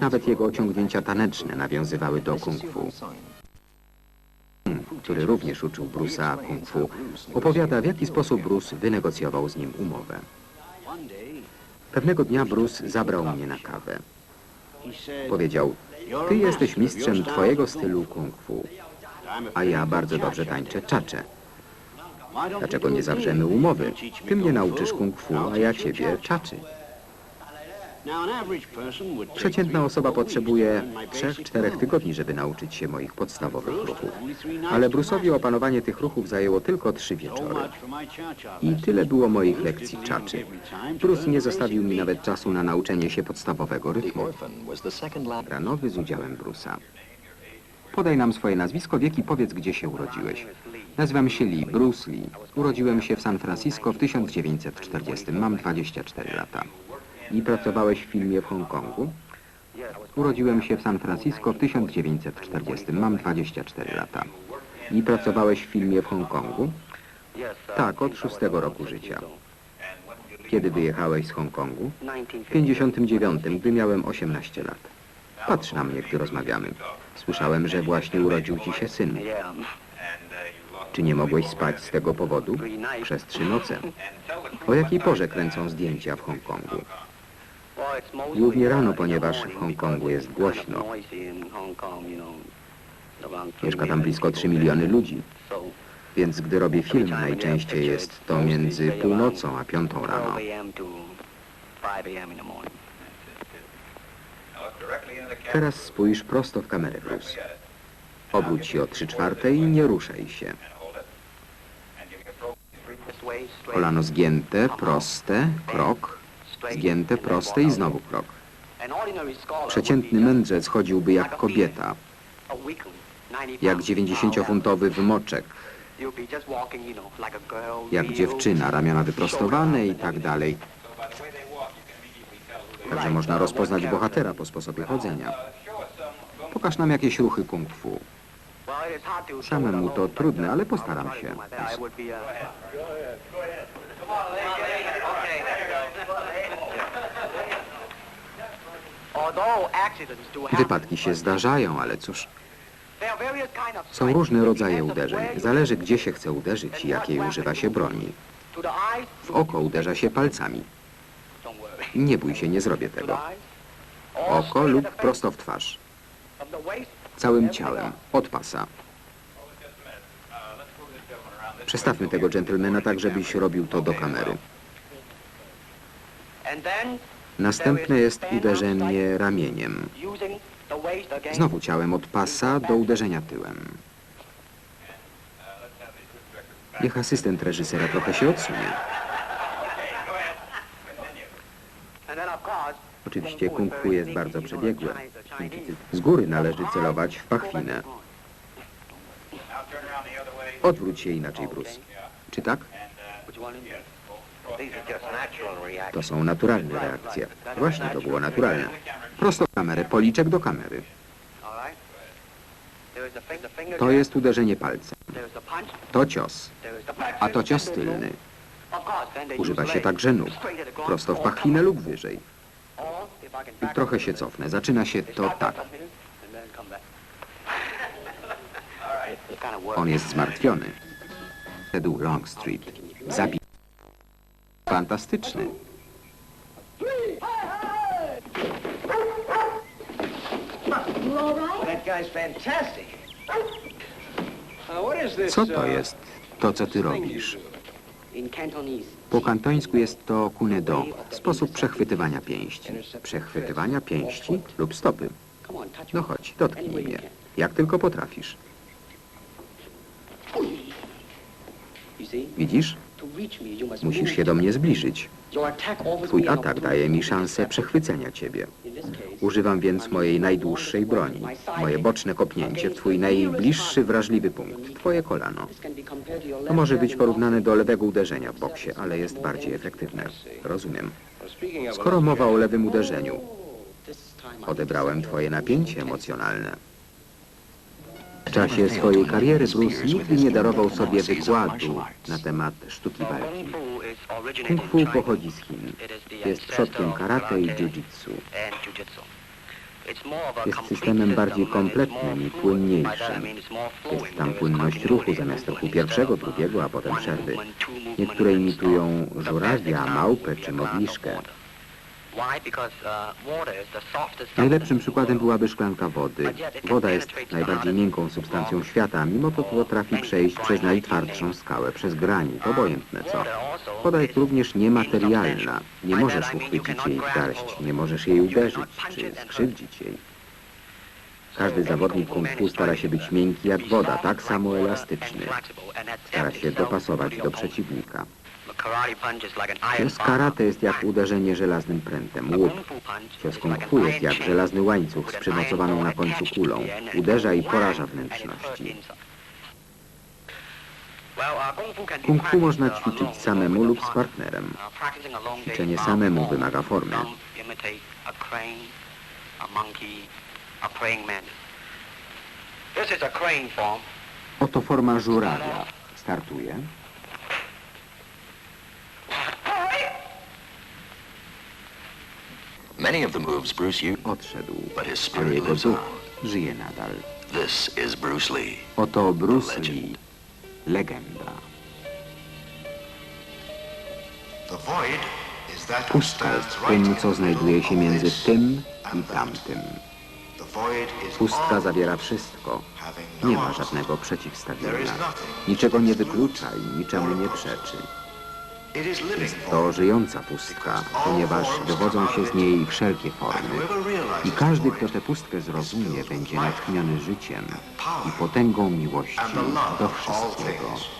Nawet jego osiągnięcia taneczne nawiązywały do kung fu. który również uczył Bruce'a kung fu, opowiada w jaki sposób Bruce wynegocjował z nim umowę. Pewnego dnia Bruce zabrał mnie na kawę. Powiedział, ty jesteś mistrzem twojego stylu kung fu, a ja bardzo dobrze tańczę czacze. Dlaczego nie zawrzemy umowy? Ty mnie nauczysz kung fu, a ja ciebie czaczy. Przeciętna osoba potrzebuje 3-4 tygodni, żeby nauczyć się moich podstawowych ruchów. Ale Bruce'owi opanowanie tych ruchów zajęło tylko trzy wieczory. I tyle było moich lekcji czaczy. Bruce nie zostawił mi nawet czasu na nauczenie się podstawowego rytmu. Ranowy z udziałem Bruce'a. Podaj nam swoje nazwisko, wiek i powiedz, gdzie się urodziłeś. Nazywam się Lee, Bruce Lee. Urodziłem się w San Francisco w 1940. Mam 24 lata. I pracowałeś w filmie w Hongkongu? Urodziłem się w San Francisco w 1940. Mam 24 lata. I pracowałeś w filmie w Hongkongu? Tak, od szóstego roku życia. Kiedy wyjechałeś z Hongkongu? W 59, gdy miałem 18 lat. Patrz na mnie, gdy rozmawiamy. Słyszałem, że właśnie urodził ci się syn. Czy nie mogłeś spać z tego powodu? Przez trzy noce. O jakiej porze kręcą zdjęcia w Hongkongu? Głównie rano, ponieważ w Hongkongu jest głośno. Mieszka tam blisko 3 miliony ludzi. Więc gdy robię film, najczęściej jest to między północą a piątą rano. Teraz spójrz prosto w kamerę, Bruce. Obróć się o 3 czwarte i nie ruszaj się. Kolano zgięte, proste, krok, zgięte, proste i znowu krok. Przeciętny mędrzec chodziłby jak kobieta, jak 90-funtowy wymoczek, jak dziewczyna, ramiona wyprostowane i tak dalej. Także można rozpoznać bohatera po sposobie chodzenia. Pokaż nam jakieś ruchy kung fu. Samemu to trudne, ale postaram się. Wypadki się zdarzają, ale cóż, są różne rodzaje uderzeń. Zależy, gdzie się chce uderzyć i jakiej używa się broni. W oko uderza się palcami. Nie bój się, nie zrobię tego. Oko lub prosto w twarz. Całym ciałem, od pasa. Przestawmy tego dżentelmena tak, żebyś robił to do kamery. Następne jest uderzenie ramieniem. Znowu ciałem od pasa do uderzenia tyłem. Niech asystent reżysera trochę się odsunie. Oczywiście kung fu jest bardzo przebiegłe. Z góry należy celować w pachwinę. Odwróć się inaczej, Bruce. Czy tak? To są naturalne reakcje. Właśnie to było naturalne. Prosto w kamerę, policzek do kamery. To jest uderzenie palcem. To cios, a to cios tylny. Używa się także nóg. Prosto w pachwinę lub wyżej. I trochę się cofnę. Zaczyna się to tak. On jest zmartwiony. Szedł Longstreet. Zabi... Fantastyczny. Co to jest, to co ty robisz? Po kantońsku jest to kunedo, sposób przechwytywania pięści. Przechwytywania pięści lub stopy. No chodź, dotknij mnie. Jak tylko potrafisz. Widzisz? Musisz się do mnie zbliżyć. Twój atak daje mi szansę przechwycenia ciebie. Używam więc mojej najdłuższej broni. Moje boczne kopnięcie w twój najbliższy wrażliwy punkt. Twoje kolano. To może być porównane do lewego uderzenia w boksie, ale jest bardziej efektywne. Rozumiem. Skoro mowa o lewym uderzeniu, odebrałem twoje napięcie emocjonalne. W czasie swojej kariery Bruce nigdy nie darował sobie wykładu na temat sztuki walki. Kung fu pochodzi z Chin. Jest przodkiem karate i jiu-jitsu. Jest systemem bardziej kompletnym i płynniejszym. Jest tam płynność ruchu zamiast ruchu pierwszego, drugiego, a potem przerwy. Niektóre imitują żurawia, małpę czy modliszkę. Najlepszym przykładem byłaby szklanka wody. Woda jest najbardziej miękką substancją świata, mimo to potrafi przejść przez najtwardszą skałę, przez granit, obojętne co. Woda jest również niematerialna. Nie możesz uchwycić jej w garść, nie możesz jej uderzyć czy skrzywdzić jej. Każdy zawodnik kung fu stara się być miękki jak woda, tak samo elastyczny. Stara się dopasować do przeciwnika. Cios karate jest jak uderzenie żelaznym prętem, łup. Cios kung fu jest jak żelazny łańcuch z przymocowaną na końcu kulą. Uderza i poraża wnętrzności. Kung fu można ćwiczyć samemu lub z partnerem. Ćwiczenie samemu wymaga formy. Oto forma żurawia. Startuje. Many of the moves Bruce used, Odszedł, but his ale spirit jego lives duch on. żyje nadal. This is Bruce Lee. Oto Bruce Lee, legenda. Pustka jest tym, co znajduje się między tym i tamtym. Pustka zawiera wszystko. Nie ma żadnego przeciwstawienia. Niczego nie wyklucza i niczemu nie przeczy. Jest to żyjąca pustka, ponieważ wywodzą się z niej wszelkie formy. I każdy, kto tę pustkę zrozumie, będzie natchniony życiem i potęgą miłości do wszystkiego.